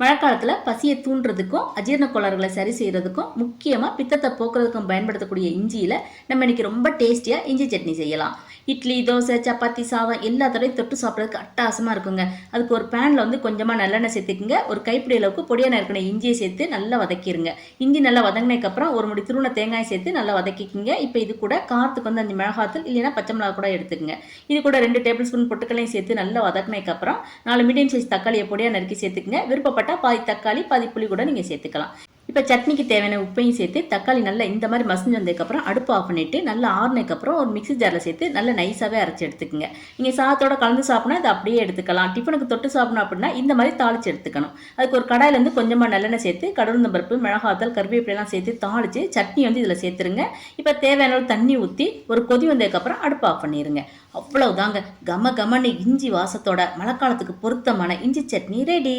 மழைக்காலத்தில் பசியை தூண்டுறதுக்கும் அஜீரண கோளாறுகளை சரி செய்கிறதுக்கும் முக்கியமாக பித்தத்தை போக்குறதுக்கும் பயன்படுத்தக்கூடிய இஞ்சியில் நம்ம இன்னைக்கு ரொம்ப டேஸ்டியாக இஞ்சி சட்னி செய்யலாம். இட்லி தோசை சப்பாத்தி சாதம் எல்லாத்தோடையும் தொட்டு சாப்பிட்றதுக்கு அட்டாசமாக இருக்குங்க. அதுக்கு ஒரு பேனில் வந்து கொஞ்சமாக நல்லெண்ணெய் சேர்த்துக்குங்க. ஒரு கைப்பிடி அளவுக்கு பொடியாக நறுக்கின இஞ்சியை சேர்த்து நல்லா வதக்கிடுங்க இஞ்சி நல்லா வதங்கினதுக்கப்புறம் ஒரு முடி துருவன தேங்காய் சேர்த்து நல்லா வதக்கிக்கிங்க. இப்போ இது கூட காரத்துக்கு வந்து அஞ்சு மிளகாத்தூள் இல்லைன்னா பச்சை மிளகா கூட எடுத்துக்கங்க. இது கூட ரெண்டு டேபிள் ஸ்பூன் பொட்டுக்களையும் சேர்த்து நல்லா வதக்கினதுக்கப்புறம் நாலு மீடியம் சைஸ் தக்காளியை பொடியாக நறுக்கி சேர்த்துக்குங்க. விருப்பப்பட்டால் பாதி தக்காளி பாதி புளி கூட நீங்கள் சேர்த்துக்கலாம். இப்போ சட்னிக்கு தேவையான உப்பையும் சேர்த்து தக்காளி நல்லா இந்த மாதிரி மசிஞ்சு வந்ததுக்கப்புறம் அடுப்பு ஆஃப் பண்ணிவிட்டு நல்லா ஆறுனதுக்கப்புறம் ஒரு மிக்ஸி ஜாரில் சேர்த்து நல்லா நைஸாகவே அரைச்சி எடுத்துக்கோங்க. நீங்கள் சாதத்தோட கலந்து சாப்பிட்னா அதை அப்படியே எடுத்துக்கலாம். டிஃபனுக்கு தொட்டு சாப்பிடணும் அப்படின்னா இந்த மாதிரி தாளித்து எடுத்துக்கணும். அதுக்கு ஒரு கடாயிலேருந்து கொஞ்சமாக நல்லெண்ணெய் சேர்த்து கடவுந்த பருப்பு மிளகாத்தல் கருவேப்பிலாம் சேர்த்து தாளித்து சட்னி வந்து இதில் சேர்த்துருங்க. இப்போ தேவையான தண்ணி ஊற்றி ஒரு கொதி வந்ததுக்கப்புறம் அடுப்பு ஆஃப் பண்ணிடுங்க அவ்வளவுதாங்க. கம கமன்னு இஞ்சி வாசத்தோட மழைக்காலத்துக்கு பொருத்தமான இஞ்சி சட்னி ரெடி